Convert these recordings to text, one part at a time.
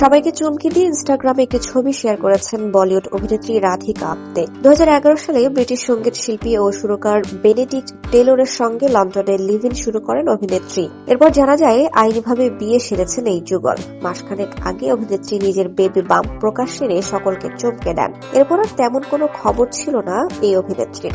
সবাইকে চমকে দিয়ে ইনস্টাগ্রামে একটি ছবি শেয়ার করেছেন বলিউড অভিনেত্রী রাধিকা আপ্তে। দু সালে ব্রিটিশ সংগীত শিল্পী ও সুরকার বেনেডিক্ট টেলরের সঙ্গে লন্ডনে লিভ ইন শুরু করেন অভিনেত্রী। এরপর জানা যায়, আইনিভাবে বিয়ে সেরেছেন এই যুগল। মাসখানেক আগে অভিনেত্রী নিজের বেবি বাম প্রকাশ্যে সকলকে চমকে দেন। এরপর আর তেমন কোনো খবর ছিল না এই অভিনেত্রীর।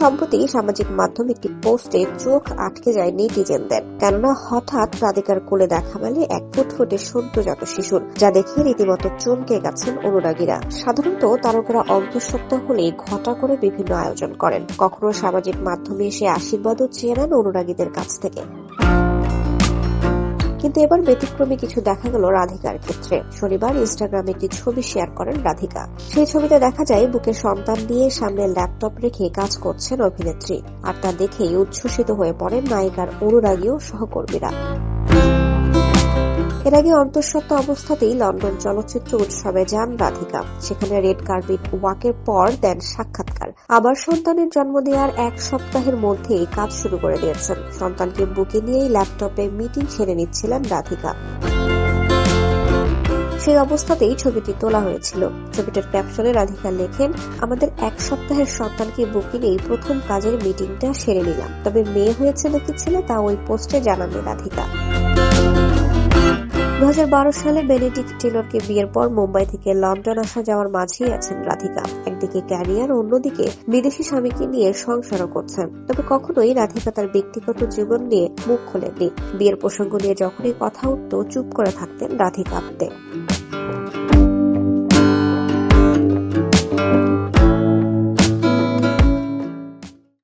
সম্প্রতি সামাজিক মাধ্যমে একটি পোস্টে চোখ আটকে যায় নেটিজেনদের। কেননা হঠাৎ রাধিকার কোলে দেখা মেলে এক ফুটফুটে সদ্যজাত শিশুর, যা দেখে রীতিমতো চমকে গেছেন অনুরাগীরা। সাধারণত তারকারা অন্তঃসত্ত্বা হলে ঘটা করে বিভিন্ন আয়োজন করেন। কখনো সামাজিক মাধ্যমে এসে আশীর্বাদও চেয়ে নেন অনুরাগীদের কাছ থেকে। কিন্তু এবার ব্যতিক্রমী কিছু দেখা গেল রাধিকার ক্ষেত্রে। শনিবার ইনস্টাগ্রামে একটি ছবি শেয়ার করেন রাধিকা। সেই ছবিতে দেখা যায়, বুকে সন্তান দিয়ে সামনে ল্যাপটপ রেখে কাজ করছেন অভিনেত্রী। আর তা দেখেই উচ্ছ্বসিত হয়ে পড়েন নায়িকার অনুরাগী ও সহকর্মীরা। এর আগে অন্তঃসত্ত্ব অবস্থাতেই লন্ডন চলচ্চিত্র উৎসবে যান রাধিকা। সেখানে রেড কার্পেট ওয়াকের পর দেন সাক্ষাৎকার। আবার সন্তানের জন্ম দেওয়ার এক সপ্তাহের মধ্যেই কাজ শুরু করে দিয়েছেন। সন্তানকে বুকে নিয়েই ল্যাপটপে মিটিং সেরে নিচ্ছিলেন রাধিকা। সেই অবস্থাতেই ছবিটি তোলা হয়েছিল। ছবিটার ক্যাপশনে রাধিকা লেখেন, আমাদের এক সপ্তাহের সন্তানকে বুকে নিয়েই প্রথম কাজের মিটিংটা সেরে নিলাম। তবে মেয়ে হয়েছে নাকি ছেলে তা ওই পোস্টে জানাবে রাধিকা। দু হাজার বারো সালে বেনেডিক্ট টেলরকে বিয়ের পর মুম্বাই থেকে লন্ডন আসা যাওয়ার মাঝেই আছেন রাধিকা। একদিকে ক্যারিয়ার, অন্যদিকে বিদেশি স্বামীকে নিয়ে সংসারও করছেন। তবে কখনোই রাধিকা তার ব্যক্তিগত জীবন নিয়ে মুখ খোলেননি। বিয়ের প্রসঙ্গ নিয়ে যখনই কথা উঠত, চুপ করে থাকতেন রাধিকা